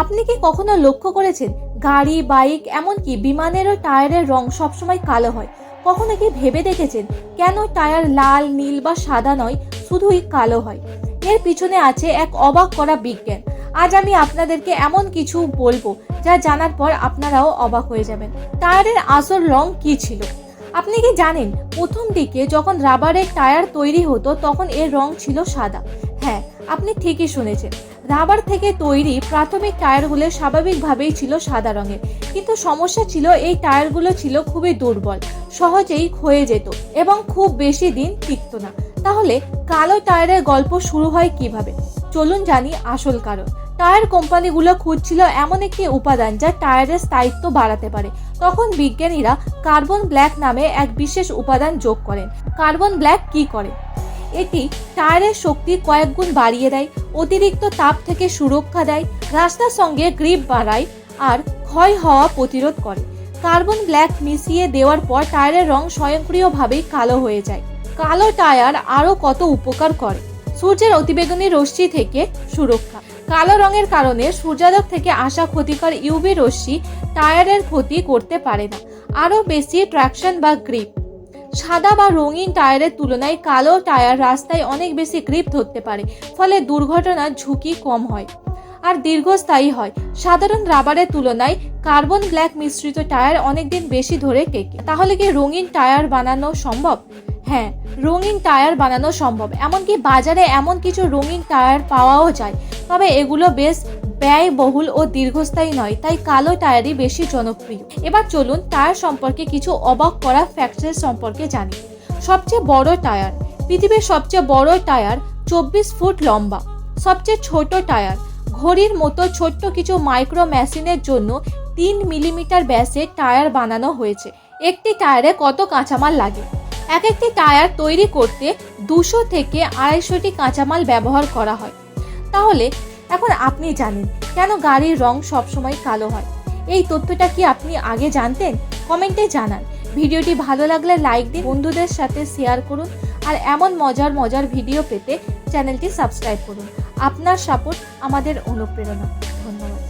আপনি কি কখনো লক্ষ্য করেছেন, গাড়ি, বাইক, এমনকি বিমানেরও টায়ারের রং সবসময় কালো হয়? কখনো কি ভেবে দেখেছেন, কেন টায়ার লাল, নীল বা সাদা নয়, শুধুই কালো হয়? এর পিছনে আছে এক অবাক করা বিজ্ঞান। আজ আমি আপনাদেরকে এমন কিছু বলব, যা জানার পর আপনারাও অবাক হয়ে যাবেন। টায়ারের আসল রং কি ছিল? আপনি কি জানেন, প্রথম দিকে যখন রাবারের টায়ার তৈরি হতো, তখন এর রং ছিল সাদা। হ্যাঁ আপনি ঠিকই শুনেছেন। রাবার থেকে তৈরি প্রাথমিক টায়ারগুলো স্বাভাবিকভাবেই ছিল সাদা রঙের। কিন্তু সমস্যা ছিল, এই টায়ারগুলো ছিল খুবই দুর্বল, সহজেই ক্ষয়ে যেত এবং খুব বেশি দিন টিকতো না। তাহলে কালো টায়ারের গল্প শুরু হয় কীভাবে? চলুন জানি আসল কারণ। টায়ার কোম্পানিগুলো খুঁজছিল এমন একটি উপাদান যা টায়ারের স্থায়িত্ব বাড়াতে পারে। তখন বিজ্ঞানীরা কার্বন ব্ল্যাক নামে এক বিশেষ উপাদান যোগ করেন। কার্বন ব্ল্যাক কি করে? এটি টায়ারের শক্তি কয়েক গুণ বাড়িয়ে দেয়, অতিরিক্ত তাপ থেকে সুরক্ষা দেয় রাস্তার সঙ্গে গ্রিপ বাড়ায় আর ক্ষয় হওয়া প্রতিরোধ করে। কার্বন ব্ল্যাক মিশিয়ে দেওয়ার পর টায়ারের রং স্বয়ংক্রিয়ভাবেই কালো হয়ে যায়। কালো টায়ার আরও কত উপকার করে? সূর্যের অতিবেগুনি রশ্মি থেকে সুরক্ষা। কালো রঙের কারণে সূর্যালোক থেকে আসা ক্ষতিকর ইউভি রশ্মি টায়ারের ক্ষতি করতে পারে না। আরও বেশি ট্র্যাকশন বা গ্রিপ। সাদা বা রঙিন টায়ারের তুলনায় কালো টায়ার রাস্তায় অনেক বেশি গ্রিপ ধরতে পারে, ফলে দুর্ঘটনার ঝুঁকি কম হয় আর দীর্ঘস্থায়ী হয়। সাধারণ রাবারের তুলনায় কার্বন ব্ল্যাক মিশ্রিত টায়ার অনেকদিন বেশি ধরে টেকে। তাহলে কি রঙিন টায়ার বানানো সম্ভব? হ্যাঁ রঙিন টায়ার বানানো সম্ভব। এমনকি বাজারে এমন কিছু রঙিন টায়ার পাওয়াও যায়। তবে এগুলো বেশ ব্যয়বহুল ও দীর্ঘস্থায়ী নয়, তাই কালো টায়ারই বেশি জনপ্রিয়। এবার চলুন টায়ার সম্পর্কে কিছু অবাক করা ফ্যাক্টর সম্পর্কে জানি। সবচেয়ে বড় টায়ার, পৃথিবীর সবচেয়ে বড় টায়ার চব্বিশ ফুট লম্বা। সবচেয়ে ছোট টায়ার, ঘড়ির মতো ছোট্ট কিছু মাইক্রো মেশিনের জন্য তিন মিলিমিটার ব্যাসের টায়ার বানানো হয়েছে। একটি টায়ারে কত কাঁচামাল লাগে? এক একটি টায়ার তৈরি করতে দুশো থেকে আড়াইশোটি কাঁচামাল ব্যবহার করা হয়। তাহলে এখন আপনি জানেন কেন গাড়ির রং সবসময় কালো হয়। এই তথ্যটা কি আপনি আগে জানতেন? কমেন্টে জানান। ভিডিওটি ভালো লাগলে লাইক দিন, বন্ধুদের সাথে শেয়ার করুন আর এমন মজার মজার ভিডিও পেতে চ্যানেলটি সাবস্ক্রাইব করুন। আপনার সাপোর্ট আমাদের অনুপ্রেরণা। ধন্যবাদ।